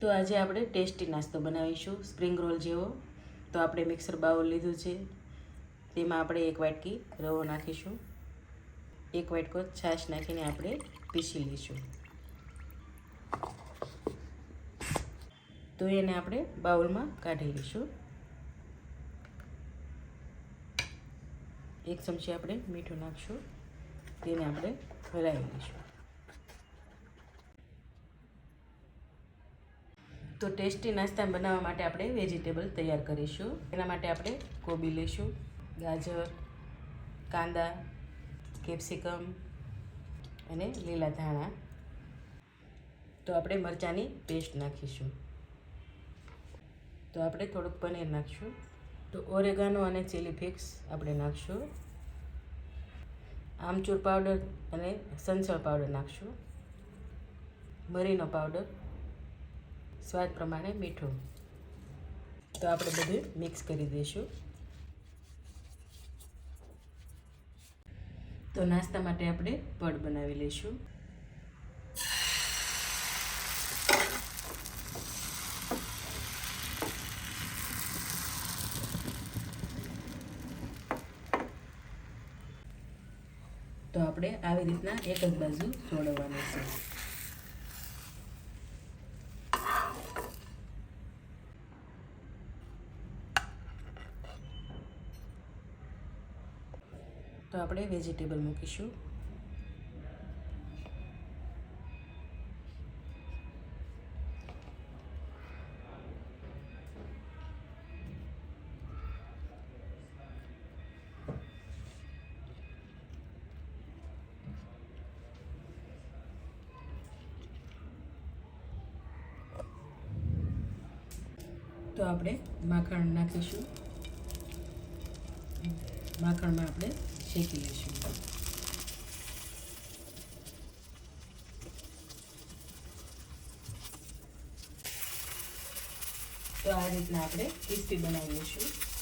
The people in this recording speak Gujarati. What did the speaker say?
તો આજે આપણે ટેસ્ટી નાસ્તો બનાવીશું સ્પ્રિંગ રોલ જેવો. તો આપણે મિક્સર બાઉલ લીધું છે. તેમાં આપણે એક વાટકી રવો નાખીશું. એક વાટકો છાશ નાખીને આપણે પીસી લઈશું. તો એને આપણે બાઉલમાં કાઢી લઈશું. એક ચમચી આપણે મીઠું નાખશું. તેને આપણે હલાવી લઈશું. તો ટેસ્ટી નાસ્તા બનાવવા માટે આપણે વેજીટેબલ તૈયાર કરીશું. એના માટે આપણે કોબી લઈશું, ગાજર, કાંદા, કેપ્સિકમ અને લીલા ધાણા. તો આપણે મરચાંની પેસ્ટ નાખીશું. તો આપણે થોડુંક પનીર નાખીશું. તો ઓરેગાનો અને ચીલી ફિક્સ આપણે નાખશું. આમચૂર પાવડર અને સંસળ પાવડર નાખશું. મરીનો પાવડર સ્વાદ પ્રમાણે મીઠું. તો આપણે બધું મિક્સ કરી દઈશું. તો નાસ્તા માટે આપણે પડ બનાવી લઈશું. તો આપણે આવી રીતના એક જ બાજુ સોડવાનું છે. તો આપણે વેજીટેબલ મૂકીશું. તો આપણે માખણ નાખીશું. માખણમાં આપણે શેકી લઈશું તો આ રીતના આપણે ક્રિસ્પી બનાવી લઈશું